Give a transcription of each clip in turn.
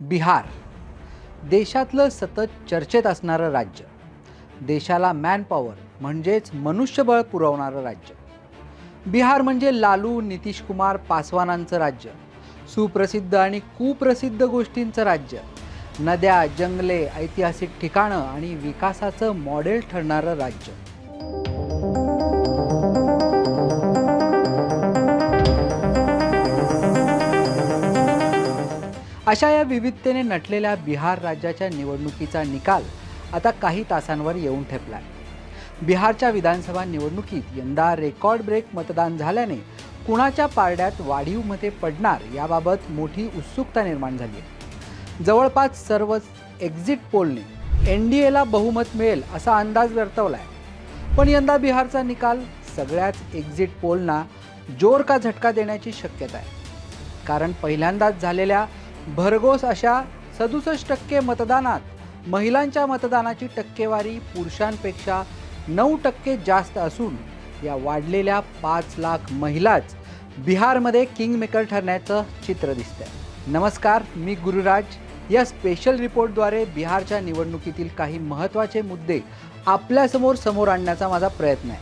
बिहार. देशातलं सतत चर्चेत असणारं राज्य. देशाला मॅनपॉवर म्हणजेच मनुष्यबळ पुरवणारं राज्य. बिहार म्हणजे लालू नितीश कुमार पासवानांचं राज्य. सुप्रसिद्ध आणि कुप्रसिद्ध गोष्टींचं राज्य. नद्या जंगले ऐतिहासिक ठिकाणं आणि विकासाचं मॉडेल ठरणारं राज्य. अशा या विविधतेने नटलेल्या बिहार राज्याच्या निवडणुकीचा निकाल आता काही तासांवर येऊन ठेपलाय. बिहारच्या विधानसभा निवडणुकीत यंदा रेकॉर्ड ब्रेक मतदान झाल्याने कुणाच्या पारड्यात वाढीव मते पडणार याबाबत मोठी उत्सुकता निर्माण झाली आहे. जवळपास सर्वच एक्झिट पोलने एन डी एला बहुमत मिळेल असा अंदाज वर्तवलाय. पण यंदा बिहारचा निकाल सगळ्याच एक्झिट पोलना जोर का झटका देण्याची शक्यता आहे. कारण पहिल्यांदाच झालेल्या भरघोस अशा सदुसष्ट टक्के मतदानात महिलांच्या मतदानाची टक्केवारी पुरुषांपेक्षा नऊ टक्के जास्त असून या वाढलेल्या पाच लाख महिलाच बिहारमध्ये किंगमेकर ठरण्याचं चित्र दिसतंय. नमस्कार मी गुरुराज. या स्पेशल रिपोर्टद्वारे बिहारच्या निवडणुकीतील काही महत्त्वाचे मुद्दे आपल्यासमोर समोर आणण्याचा माझा प्रयत्न आहे.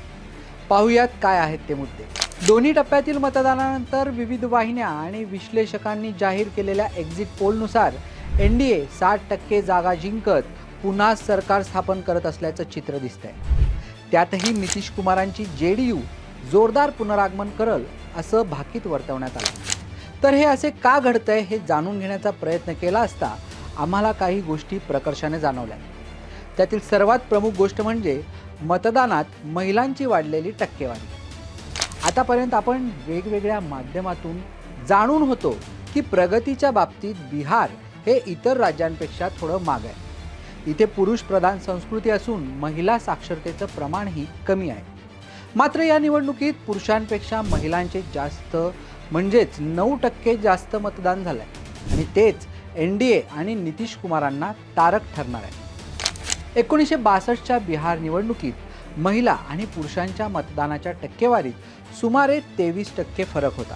पाहुयात काय आहेत ते मुद्दे. दोन्ही टप्प्यातील मतदानानंतर विविध वाहिन्या आणि विश्लेषकांनी जाहीर केलेल्या एक्झिट पोलनुसार एन डी ए साठ टक्के जागा जिंकत पुन्हा सरकार स्थापन करत असल्याचं चित्र दिसतंय. त्यातही नितीश कुमारांची जे डी यू जोरदार पुनरागमन करल असं भाकीत वर्तवण्यात आलं. तर हे असे का घडतंय हे जाणून घेण्याचा प्रयत्न केला असता आम्हाला काही गोष्टी प्रकर्षाने जाणवल्या. त्यातील सर्वात प्रमुख गोष्ट म्हणजे मतदानात महिलांची वाढलेली टक्केवारी. आतापर्यंत आपण वेगवेगळ्या माध्यमातून जाणून होतो की प्रगतीच्या बाबतीत बिहार हे इतर राज्यांपेक्षा थोडं माग आहे. इथे पुरुष प्रधान संस्कृती असून महिला साक्षरतेचं प्रमाणही कमी आहे. मात्र या निवडणुकीत पुरुषांपेक्षा महिलांचे जास्त म्हणजेच नऊ टक्के जास्त मतदान झालंय. आणि तेच एन डी ए आणि नितीश कुमारांना तारक ठरणार आहे. एकोणीसशे बासष्टच्या बिहार निवडणुकीत महिला आणि पुरुषांच्या मतदानाच्या टक्केवारीत सुमारे तेवीस टक्के फरक होता.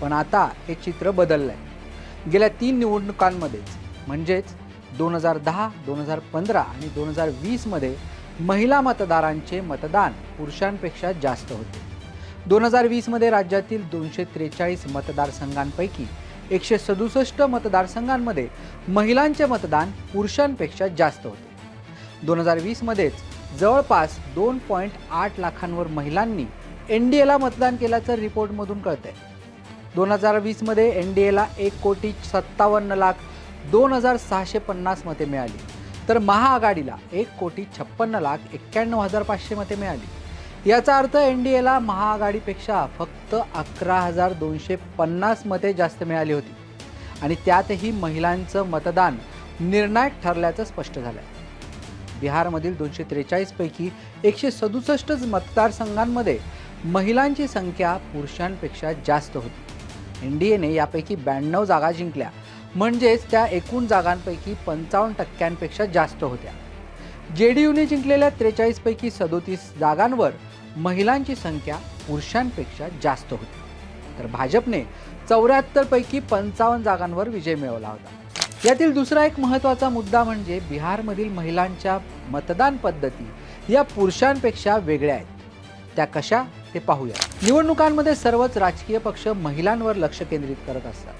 पण आता हे चित्र बदललं आहे गेल्या तीन निवडणुकांमध्येच म्हणजेच दोन हजार दहा दोन हजार पंधरा आणि दोन हजार वीसमध्ये महिला मतदारांचे मतदान पुरुषांपेक्षा जास्त होते. दोन हजार वीसमध्ये राज्यातील दोनशे त्रेचाळीस मतदारसंघांपैकी एकशे सदुसष्ट मतदारसंघांमध्ये महिलांचे मतदान पुरुषांपेक्षा जास्त होते. दोन हजार वीसमध्येच जवळपास दोन पॉईंट आठ लाखांवर महिलांनी एन डी एला मतदान केल्याचं रिपोर्टमधून कळतंय. दोन हजार वीसमध्ये एन डी एला एक कोटी सत्तावन्न लाख दोन हजार सहाशे पन्नास मते मिळाली. तर महाआघाडीला एक कोटी छप्पन्न लाख एक्क्याण्णव हजार पाचशे मते मिळाली. याचा अर्थ एन डी एला महाआघाडीपेक्षा फक्त अकरा हजार दोनशे पन्नास मते जास्त मिळाली होती. आणि त्यातही महिलांचं मतदान निर्णायक ठरल्याचं स्पष्ट झालं आहे बिहारमधील दोनशे त्रेचाळीसपैकी एकशे सदुसष्टच मतदारसंघांमध्ये महिलांची संख्या पुरुषांपेक्षा जास्त होती. एन डी एने यापैकी ब्याण्णव जागा जिंकल्या. म्हणजेच त्या एकूण जागांपैकी पंचावन्न टक्क्यांपेक्षा जास्त होत्या. जे डी यूने जिंकलेल्या त्रेचाळीसपैकी सदोतीस जागांवर महिलांची संख्या पुरुषांपेक्षा जास्त होती. तर भाजपने चौऱ्याहत्तरपैकी पंचावन्न जागांवर विजय मिळवला होता. यातील दुसरा एक महत्त्वाचा मुद्दा म्हणजे बिहारमधील महिलांच्या मतदान पद्धती या पुरुषांपेक्षा वेगळ्या आहेत. त्या कशा ते पाहूया. निवडणुकांमध्ये सर्वच राजकीय पक्ष महिलांवर लक्ष केंद्रित करत असतात.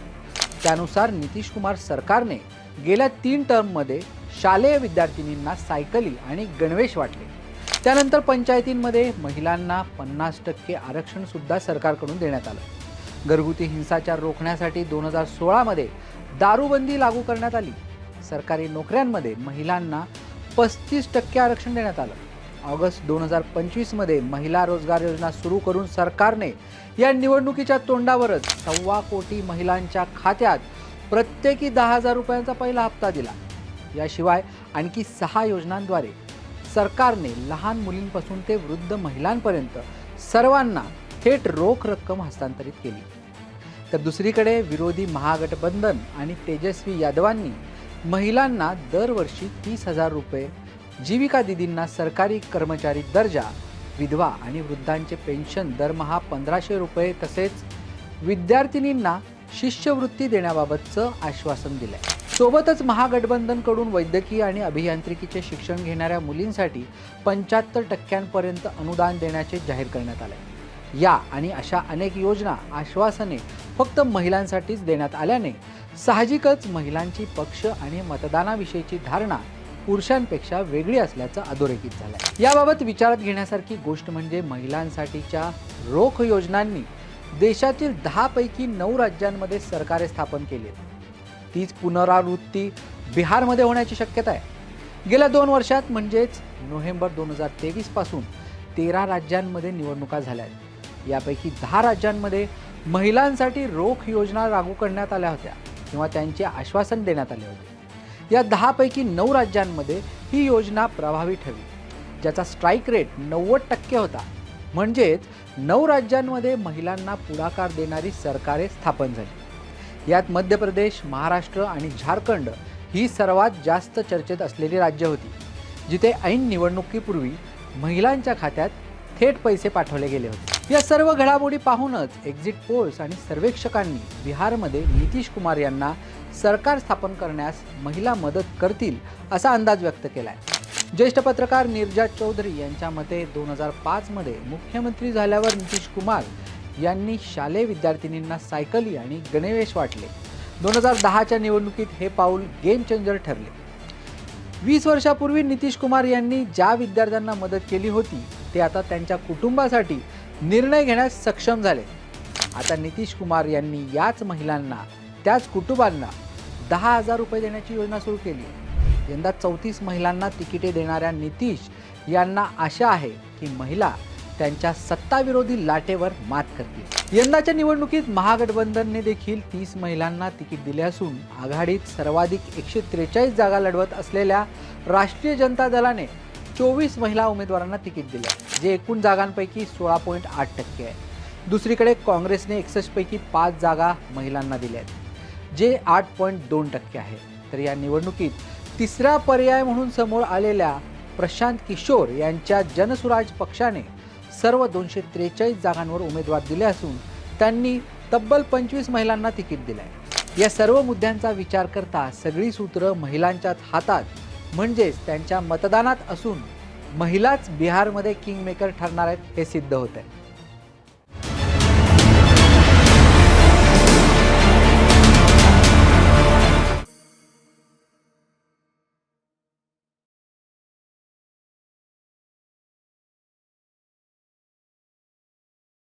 त्यानुसार नितीश कुमार सरकारने गेल्या तीन टर्ममध्ये शालेय विद्यार्थिनींना सायकली आणि गणवेश वाटले. त्यानंतर पंचायतींमध्ये महिलांना पन्नास टक्के आरक्षणसुद्धा सरकारकडून देण्यात आलं. घरगुती हिंसाचार रोखण्यासाठी दोन हजार सोळामध्ये दारूबंदी लागू करण्यात आली. सरकारी नोकऱ्यांमध्ये महिलांना पस्तीस टक्के आरक्षण देण्यात आलं. ऑगस्ट दोन हजार पंचवीसमध्ये महिला रोजगार योजना सुरू करून सरकारने या निवडणुकीच्या तोंडावरच सव्वा कोटी महिलांच्या खात्यात प्रत्येकी दहा हजार रुपयांचा पहिला हप्ता दिला. याशिवाय आणखी सहा योजनांद्वारे सरकारने लहान मुलींपासून ते वृद्ध महिलांपर्यंत सर्वांना थेट रोख रक्कम हस्तांतरित केली. तर दुसरीकडे विरोधी महागठबंधन आणि तेजस्वी यादवांनी महिलांना दरवर्षी तीस हजार रुपये जीविका दिदींना सरकारी कर्मचारी दर्जा विधवा आणि वृद्धांचे पेन्शन दरमहा पंधराशे रुपये तसेच विद्यार्थिनींना शिष्यवृत्ती देण्याबाबतचं आश्वासन दिलंय. सोबतच महागठबंधनकडून वैद्यकीय आणि अभियांत्रिकीचे शिक्षण घेणाऱ्या मुलींसाठी पंच्याहत्तर टक्क्यांपर्यंत अनुदान देण्याचे जाहीर करण्यात आले या आणि अशा अनेक योजना आश्वासने फक्त महिलांसाठीच देण्यात आल्याने साहजिकच महिलांची पक्ष आणि मतदानाविषयीची धारणा पुरुषांपेक्षा वेगळी असल्याचं अधोरेखित झालंय. याबाबत विचारात घेण्यासारखी गोष्ट म्हणजे महिलांसाठीच्या रोख योजनांनी देशातील दहा पैकी नऊ राज्यांमध्ये सरकारे स्थापन केली. आहेत. तीच पुनरावृत्ती बिहारमध्ये होण्याची शक्यता आहे. गेल्या दोन वर्षात म्हणजेच नोव्हेंबर दोन हजार तेवीसपासून तेरा राज्यांमध्ये निवडणुका झाल्या आहेत. यापैकी दहा राज्यांमध्ये महिलांसाठी रोख योजना लागू करण्यात आल्या होत्या किंवा त्यांचे आश्वासन देण्यात आले होते. या दहापैकी नऊ राज्यांमध्ये ही योजना प्रभावी ठरली ज्याचा स्ट्राईक रेट नव्वद टक्के होता. म्हणजेच नऊ राज्यांमध्ये महिलांना पुढाकार देणारी सरकारे स्थापन झाली. यात मध्य प्रदेश महाराष्ट्र आणि झारखंड ही सर्वात जास्त चर्चेत असलेली राज्य होती जिथे ऐन निवडणुकीपूर्वी महिलांच्या खात्यात थेट पैसे पाठवले गेले होते. या सर्व घडामोडी पाहूनच एक्झिट पोल्स आणि सर्वेक्षकांनी बिहारमध्ये नितीश कुमार यांना सरकार स्थापन करण्यास महिला मदत करतील असा अंदाज व्यक्त केला आहे ज्येष्ठ पत्रकार निर्जा चौधरी यांच्या मते दोन हजार पाचमध्ये मुख्यमंत्री झाल्यावर नितीश कुमार यांनी शालेय विद्यार्थिनींना सायकली आणि गणवेश वाटले. दोन हजार दहाच्या निवडणुकीत हे पाऊल गेम चेंजर ठरले. वीस वर्षापूर्वी नितीश कुमार यांनी ज्या विद्यार्थ्यांना मदत केली होती ते आता त्यांच्या कुटुंबासाठी निर्णय घेण्यास सक्षम झाले. आता नितीश कुमार यांनी याच महिलांना त्याच कुटुंबांना दहा हजार रुपये देण्याची योजना सुरू केली. यंदा चौतीस महिलांना तिकिटे देणाऱ्या नितीश यांना आशा आहे की महिला त्यांच्या सत्ताविरोधी लाटेवर मात करतील. यंदाच्या निवडणुकीत महागठबंधनने देखील तीस महिलांना तिकीट दिले असून आघाडीत सर्वाधिक एकशे त्रेचाळीस जागा लढवत असलेल्या राष्ट्रीय जनता दलाने चोवीस महिला उमेदवारांना तिकीट दिले. जे एकूण जागांपैकी सोळा पॉईंट आठ टक्के आहे. दुसरीकडे काँग्रेसने एकसष्टपैकी पाच जागा महिलांना दिल्या आहेत जे आठ पॉईंट दोन टक्के आहे. तर या निवडणुकीत तिसरा पर्याय म्हणून समोर आलेल्या प्रशांत किशोर यांच्या जनसुराज पक्षाने सर्व दोनशे त्रेचाळीस जागांवर उमेदवार दिले असून त्यांनी तब्बल पंचवीस महिलांना तिकीट दिलं आहे या सर्व मुद्द्यांचा विचार करता सगळी सूत्र महिलांच्याच हातात म्हणजेच त्यांच्या मतदानात असून महिलाच बिहारमध्ये किंगमेकर ठरणार आहेत हे सिद्ध होत आहे